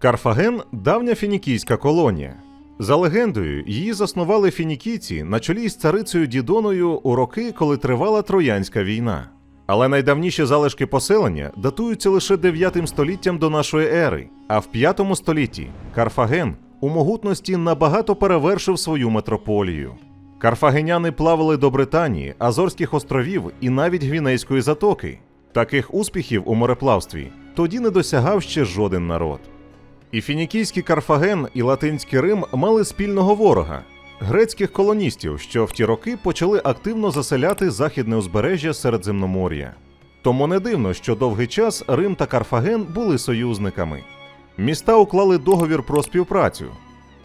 Карфаген давня фінікійська колонія. За легендою, її заснували фінікійці на чолі з царицею Дідоною у роки, коли тривала Троянська війна. Але найдавніші залишки поселення датуються лише 9 століттям до нашої ери, а в 5 столітті Карфаген у могутності набагато перевершив свою метрополію. Карфагеняни плавали до Британії, Азорських островів і навіть Гвінейської затоки. Таких успіхів у мореплавстві тоді не досягав ще жоден народ. І фінікійський Карфаген, і латинський Рим мали спільного ворога грецьких колоністів, що в ті роки почали активно заселяти західне узбережжя Середземномор'я. Тому не дивно, що довгий час Рим та Карфаген були союзниками. Міста уклали договір про співпрацю.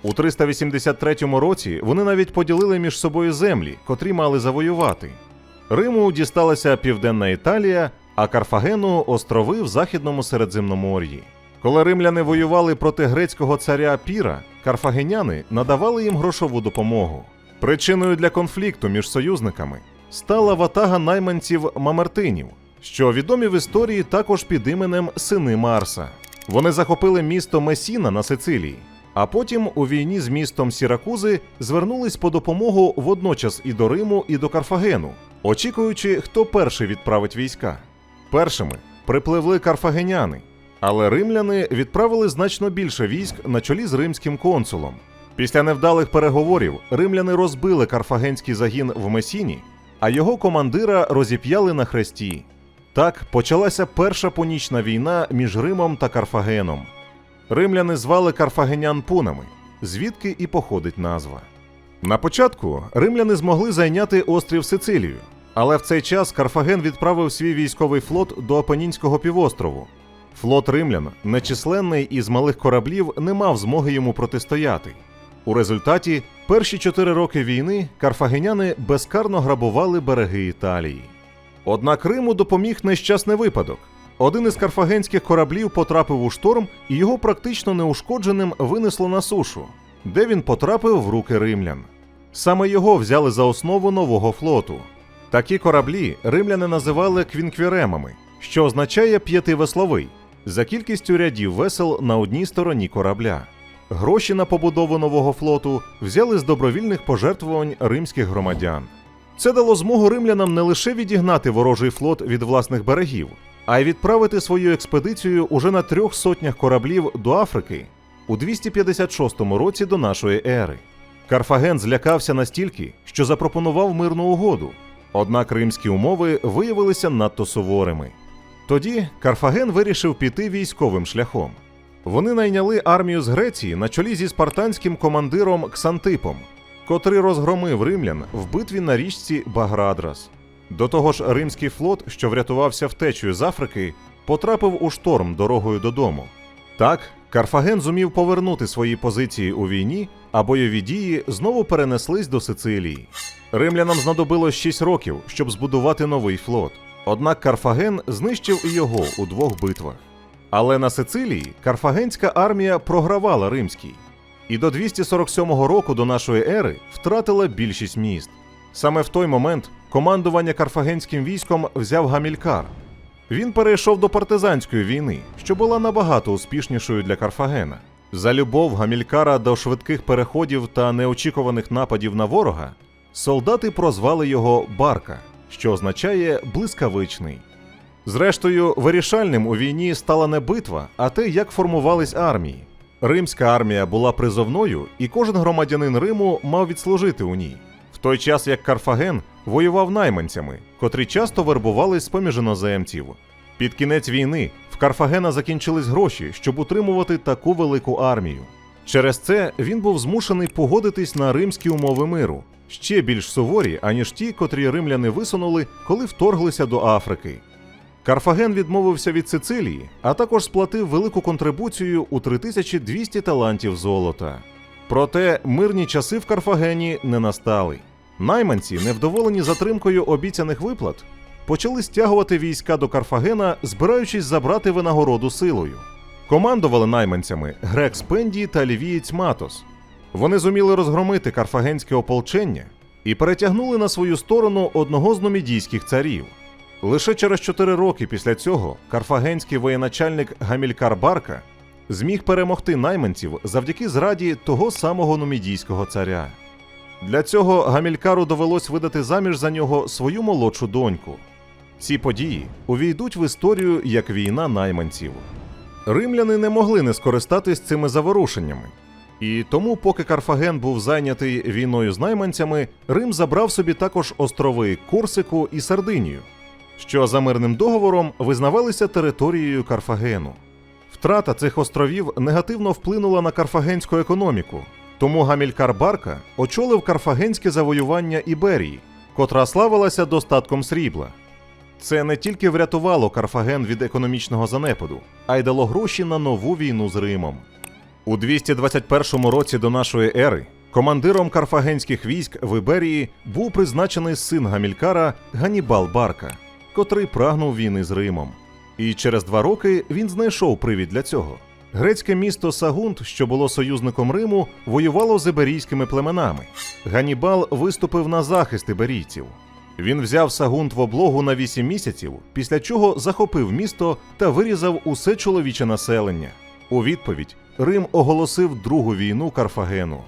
У 383 році вони навіть поділили між собою землі, котрі мали завоювати. Риму дісталася Південна Італія, а Карфагену острови в Західному Середземномор'ї. Коли римляни воювали проти грецького царя Піра, карфагеняни надавали їм грошову допомогу. Причиною для конфлікту між союзниками стала ватага найманців Мамертинів, що відомі в історії також під іменем Сини Марса. Вони захопили місто Месіна на Сицилії, а потім у війні з містом Сіракузи звернулись по допомогу водночас і до Риму, і до Карфагену, очікуючи, хто перший відправить війська. Першими припливли карфагеняни, але римляни відправили значно більше військ на чолі з римським консулом. Після невдалих переговорів римляни розбили карфагенський загін в Месіні, а його командира розіп'яли на хресті. Так почалася перша понічна війна між Римом та Карфагеном. Римляни звали карфагенян пунами, звідки і походить назва. На початку римляни змогли зайняти острів Сицилію, але в цей час Карфаген відправив свій військовий флот до Апенінського півострову. Флот римлян, нечисленний із малих кораблів, не мав змоги йому протистояти. У результаті перші чотири роки війни карфагеняни безкарно грабували береги Італії. Однак Риму допоміг нещасний випадок. Один із карфагенських кораблів потрапив у шторм, і його практично неушкодженим винесло на сушу, де він потрапив в руки римлян. Саме його взяли за основу нового флоту. Такі кораблі римляни називали квінквіремами, що означає п'ятивесловий, за кількістю рядів весел на одній стороні корабля. Гроші на побудову нового флоту взяли з добровільних пожертвувань римських громадян. Це дало змогу римлянам не лише відігнати ворожий флот від власних берегів, а й відправити свою експедицію уже на трьох сотнях кораблів до Африки у 256 році до нашої ери. Карфаген злякався настільки, що запропонував мирну угоду. Однак римські умови виявилися надто суворими. Тоді Карфаген вирішив піти військовим шляхом. Вони найняли армію з Греції на чолі зі спартанським командиром Ксантипом, котрий розгромив римлян в битві на річці Баградрас. До того ж, римський флот, що врятувався втечею з Африки, потрапив у шторм дорогою додому. Так, Карфаген зумів повернути свої позиції у війні, а бойові дії знову перенеслись до Сицилії. Римлянам знадобилось 6 років, щоб збудувати новий флот. Однак Карфаген знищив і його у двох битвах. Але на Сицилії карфагенська армія програвала римській, і до 247 року до нашої ери втратила більшість міст. Саме в той момент командування карфагенським військом взяв Гамількар. Він перейшов до партизанської війни, що була набагато успішнішою для Карфагена. За любов Гамількара до швидких переходів та неочікуваних нападів на ворога, солдати прозвали його Барка, що означає блискавичний. Зрештою, вирішальним у війні стала не битва, а те, як формувались армії. Римська армія була призовною, і кожен громадянин Риму мав відслужити у ній, в той час як Карфаген воював найманцями, котрі часто вербувались з поміж іноземців. Під кінець війни в Карфагена закінчились гроші, щоб утримувати таку велику армію. Через це він був змушений погодитись на римські умови миру, ще більш суворі, аніж ті, котрі римляни висунули, коли вторглися до Африки. Карфаген відмовився від Сицилії, а також сплатив велику контрибуцію у 3200 талантів золота. Проте мирні часи в Карфагені не настали. Найманці, невдоволені затримкою обіцяних виплат, почали стягувати війська до Карфагена, збираючись забрати винагороду силою. Командували найманцями грек Спенді та лівієць Матос. Вони зуміли розгромити карфагенське ополчення і перетягнули на свою сторону одного з номідійських царів. Лише через чотири роки після цього карфагенський воєначальник Гамількар Барка зміг перемогти найманців завдяки зраді того самого нумідійського царя. Для цього Гамількару довелось видати заміж за нього свою молодшу доньку. Ці події увійдуть в історію як війна найманців. Римляни не могли не скористатись цими заворушеннями. І тому, поки Карфаген був зайнятий війною з найманцями, Рим забрав собі також острови Корсику і Сардинію, що за мирним договором визнавалися територією Карфагену. Втрата цих островів негативно вплинула на карфагенську економіку, тому Гамількар Барка очолив карфагенське завоювання Іберії, котра славилася достатком срібла. Це не тільки врятувало Карфаген від економічного занепаду, а й дало гроші на нову війну з Римом. У 221 році до нашої ери командиром карфагенських військ в Іберії був призначений син Гамількара Ганібал Барка, котрий прагнув війни з Римом. І через два роки він знайшов привід для цього. Грецьке місто Сагунт, що було союзником Риму, воювало з іберійськими племенами. Ганібал виступив на захист іберійців. Він взяв Сагунт в облогу на 8 місяців, після чого захопив місто та вирізав усе чоловіче населення. У відповідь Рим оголосив другу війну Карфагену.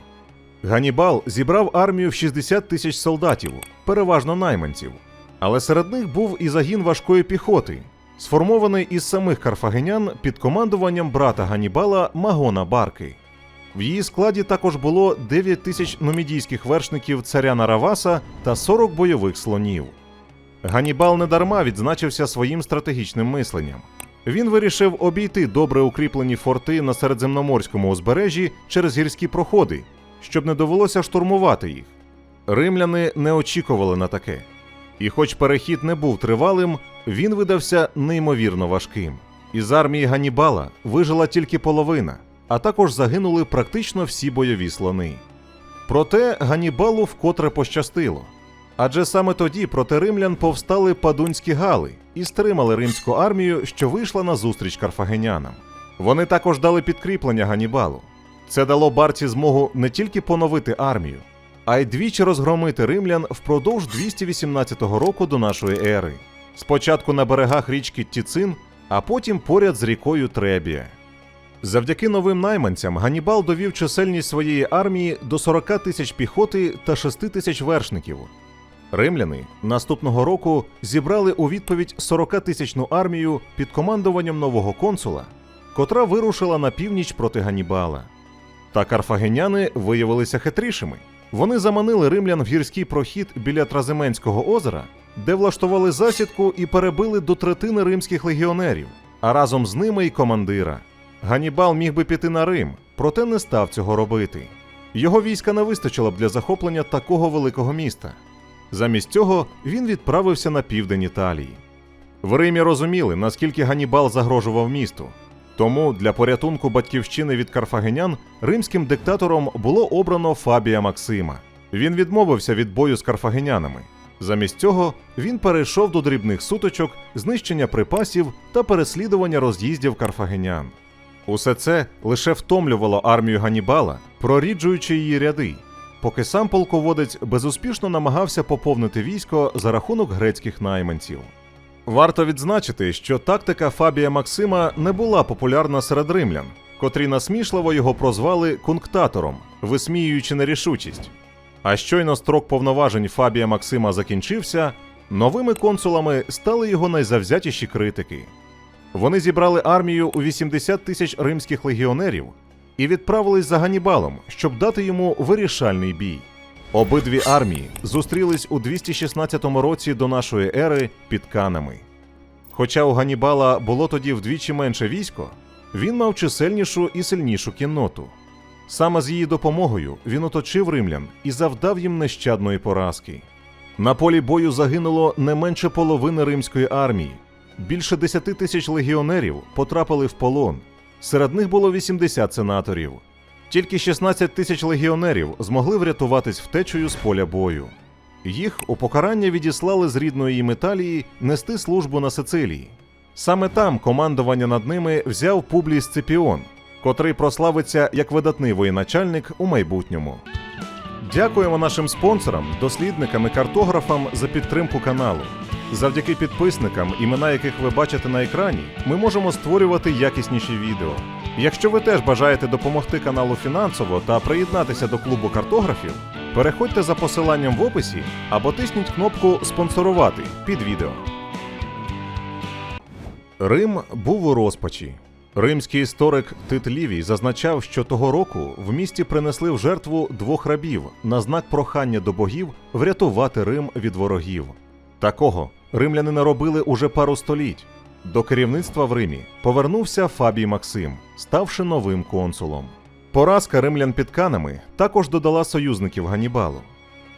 Ганібал зібрав армію в 60 тисяч солдатів, переважно найманців. Але серед них був і загін важкої піхоти, сформований із самих карфагенян під командуванням брата Ганібала Магона Барки. В її складі також було 9 тисяч нумідійських вершників царя Нараваса та 40 бойових слонів. Ганібал недарма відзначився своїм стратегічним мисленням. Він вирішив обійти добре укріплені форти на середземноморському узбережжі через гірські проходи, щоб не довелося штурмувати їх. Римляни не очікували на таке. І хоч перехід не був тривалим, він видався неймовірно важким. Із армії Ганібала вижила тільки половина, а також загинули практично всі бойові слони. Проте Ганібалу вкотре пощастило. Адже саме тоді проти римлян повстали падунські гали і стримали римську армію, що вийшла на зустріч карфагенянам. Вони також дали підкріплення Ганібалу. Це дало Барці змогу не тільки поновити армію, а й двічі розгромити римлян впродовж 218 року до нашої ери. Спочатку на берегах річки Тіцин, а потім поряд з рікою Требія. Завдяки новим найманцям Ганібал довів чисельність своєї армії до 40 тисяч піхоти та 6 тисяч вершників. Римляни наступного року зібрали у відповідь 40-тисячну армію під командуванням нового консула, котра вирушила на північ проти Ганібала. Та карфагеняни виявилися хитрішими. Вони заманили римлян в гірський прохід біля Тразименського озера, де влаштували засідку і перебили до третини римських легіонерів, а разом з ними й командира. Ганібал міг би піти на Рим, проте не став цього робити. Його війська не вистачило б для захоплення такого великого міста. Замість цього він відправився на південь Італії. В Римі розуміли, наскільки Ганібал загрожував місту. Тому для порятунку батьківщини від карфагенян римським диктатором було обрано Фабія Максима. Він відмовився від бою з карфагенянами. Замість цього він перейшов до дрібних сутичок, знищення припасів та переслідування роз'їздів карфагенян. Усе це лише втомлювало армію Ганібала, проріджуючи її ряди, поки сам полководець безуспішно намагався поповнити військо за рахунок грецьких найманців. Варто відзначити, що тактика Фабія Максима не була популярна серед римлян, котрі насмішливо його прозвали кунктатором, висміюючи нерішучість. А щойно строк повноважень Фабія Максима закінчився, новими консулами стали його найзавзятіші критики. Вони зібрали армію у 80 тисяч римських легіонерів і відправились за Ганібалом, щоб дати йому вирішальний бій. Обидві армії зустрілись у 216 році до нашої ери під Канами. Хоча у Ганібала було тоді вдвічі менше військо, він мав чисельнішу і сильнішу кінноту. Саме з її допомогою він оточив римлян і завдав їм нещадної поразки. На полі бою загинуло не менше половини римської армії. Більше 10 тисяч легіонерів потрапили в полон. Серед них було 80 сенаторів. Тільки 16 тисяч легіонерів змогли врятуватись втечею з поля бою. Їх у покарання відіслали з рідної їм Італії нести службу на Сицилії. Саме там командування над ними взяв Публій Сципіон, котрий прославиться як видатний воєначальник у майбутньому. Дякуємо нашим спонсорам, дослідникам і картографам за підтримку каналу. Завдяки підписникам, імена яких ви бачите на екрані, ми можемо створювати якісніші відео. Якщо ви теж бажаєте допомогти каналу фінансово та приєднатися до клубу картографів, переходьте за посиланням в описі або тисніть кнопку Спонсорувати під відео. Рим був у розпачі. Римський історик Тит Лівій зазначав, що того року в місті принесли в жертву двох рабів на знак прохання до богів врятувати Рим від ворогів. Такого римляни не робили уже пару століть. До керівництва в Римі повернувся Фабій Максим, ставши новим консулом. Поразка римлян під канами також додала союзників Ганібалу.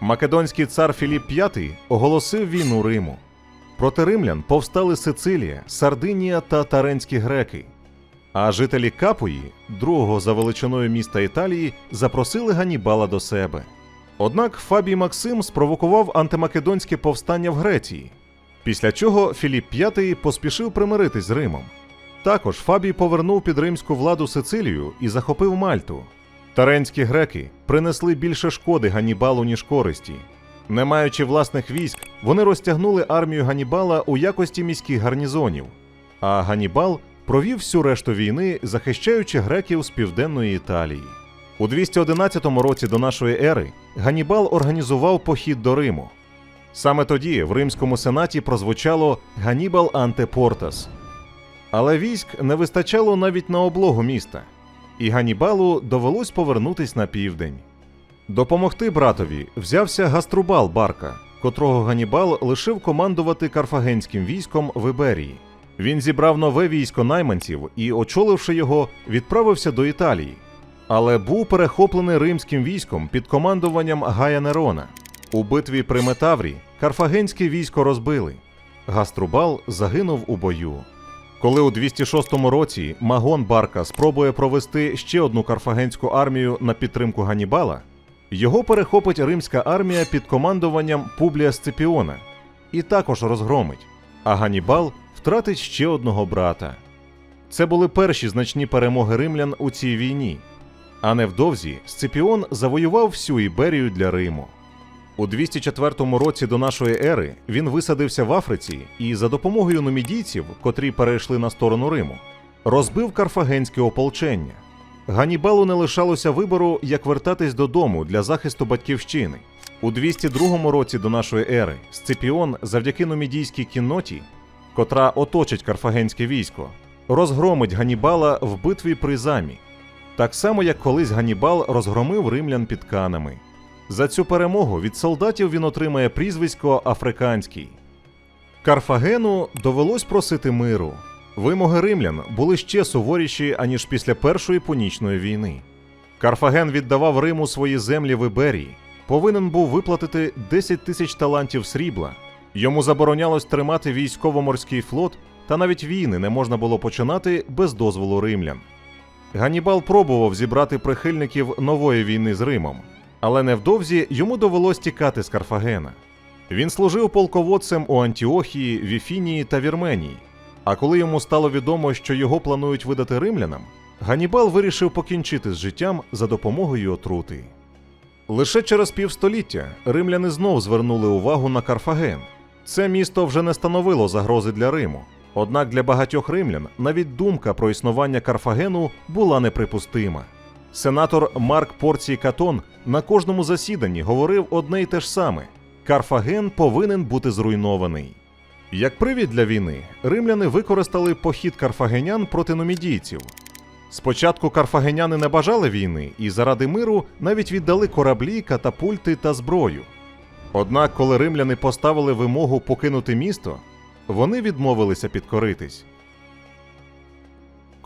Македонський цар Філіп V оголосив війну Риму. Проти римлян повстали Сицилія, Сардинія та Таренські греки. А жителі Капуї, другого за величиною міста Італії, запросили Ганібала до себе. Однак Фабій Максим спровокував антимакедонське повстання в Греції, після чого Філіп V поспішив примиритись з Римом. Також Фабій повернув під римську владу Сицилію і захопив Мальту. Таренські греки принесли більше шкоди Ганібалу, ніж користі. Не маючи власних військ, вони розтягнули армію Ганібала у якості міських гарнізонів, а Ганібал провів всю решту війни, захищаючи греків з південної Італії. У 211 році до нашої ери Ганібал організував похід до Риму. Саме тоді в римському сенаті прозвучало Ганібал Антепортас. Але військ не вистачало навіть на облогу міста, і Ганібалу довелось повернутись на південь. Допомогти братові взявся Гаструбал Барка, котрого Ганібал лишив командувати карфагенським військом в Іберії. Він зібрав нове військо найманців і, очоливши його, відправився до Італії, але був перехоплений римським військом під командуванням Гая Нерона. У битві при Метаврі карфагенське військо розбили. Гаструбал загинув у бою. Коли у 206 році Магон Барка спробує провести ще одну карфагенську армію на підтримку Ганібала, його перехопить римська армія під командуванням Публія Сципіона і також розгромить, а Ганібал втратить ще одного брата. Це були перші значні перемоги римлян у цій війні. А невдовзі Сципіон завоював всю Іберію для Риму. У 204 році до нашої ери він висадився в Африці і за допомогою нумідійців, котрі перейшли на сторону Риму, розбив карфагенське ополчення. Ганібалу не лишалося вибору, як вертатись додому для захисту батьківщини. У 202 році до нашої ери Сципіон завдяки нумідійській кінноті, котра оточить карфагенське військо, розгромить Ганібала в битві при замі, так само як колись Ганібал розгромив римлян під канами. За цю перемогу від солдатів він отримає прізвисько Африканський. Карфагену довелось просити миру. Вимоги римлян були ще суворіші, аніж після Першої понічної війни. Карфаген віддавав Риму свої землі в Іберії, повинен був виплатити 10 тисяч талантів срібла. Йому заборонялось тримати військово-морський флот, та навіть війни не можна було починати без дозволу римлян. Ганібал пробував зібрати прихильників нової війни з Римом, але невдовзі йому довелось тікати з Карфагена. Він служив полководцем у Антіохії, Віфінії та Вірменії. А коли йому стало відомо, що його планують видати римлянам, Ганібал вирішив покінчити з життям за допомогою отрути. Лише через півстоліття римляни знов звернули увагу на Карфаген. Це місто вже не становило загрози для Риму. Однак для багатьох римлян навіть думка про існування Карфагену була неприпустима. Сенатор Марк Порцій Катон на кожному засіданні говорив одне й те ж саме: Карфаген повинен бути зруйнований. Як привід для війни, римляни використали похід карфагенян проти нумідійців. Спочатку карфагеняни не бажали війни і заради миру навіть віддали кораблі, катапульти та зброю. Однак, коли римляни поставили вимогу покинути місто, вони відмовилися підкоритись.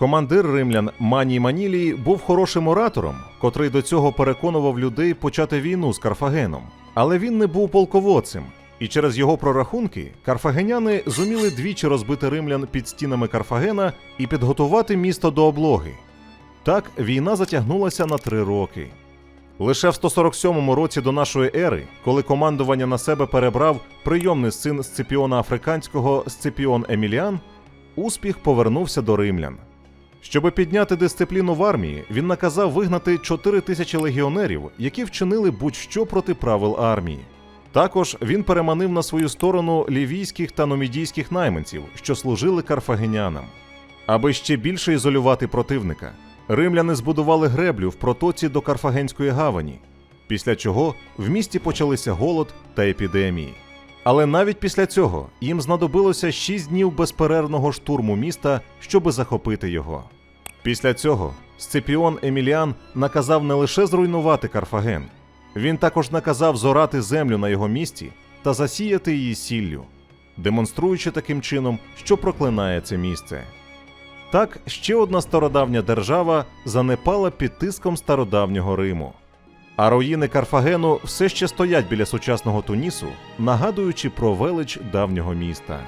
Командир римлян Маній Манілій був хорошим оратором, котрий до цього переконував людей почати війну з Карфагеном. Але він не був полководцем, і через його прорахунки карфагеняни зуміли двічі розбити римлян під стінами Карфагена і підготувати місто до облоги. Так війна затягнулася на три роки. Лише в 147 році до нашої ери, коли командування на себе перебрав прийомний син Сципіона Африканського Сципіон Еміліан, успіх повернувся до римлян. Щоби підняти дисципліну в армії, він наказав вигнати 4 тисячі легіонерів, які вчинили будь-що проти правил армії. Також він переманив на свою сторону лівійських та номідійських найманців, що служили карфагенянам. Аби ще більше ізолювати противника, римляни збудували греблю в протоці до Карфагенської гавані, після чого в місті почалися голод та епідемії. Але навіть після цього їм знадобилося 6 днів безперервного штурму міста, щоби захопити його. Після цього Сципіон Еміліан наказав не лише зруйнувати Карфаген, він також наказав зорати землю на його місці та засіяти її сіллю, демонструючи таким чином, що проклинає це місце. Так, ще одна стародавня держава занепала під тиском стародавнього Риму. А руїни Карфагену все ще стоять біля сучасного Тунісу, нагадуючи про велич давнього міста.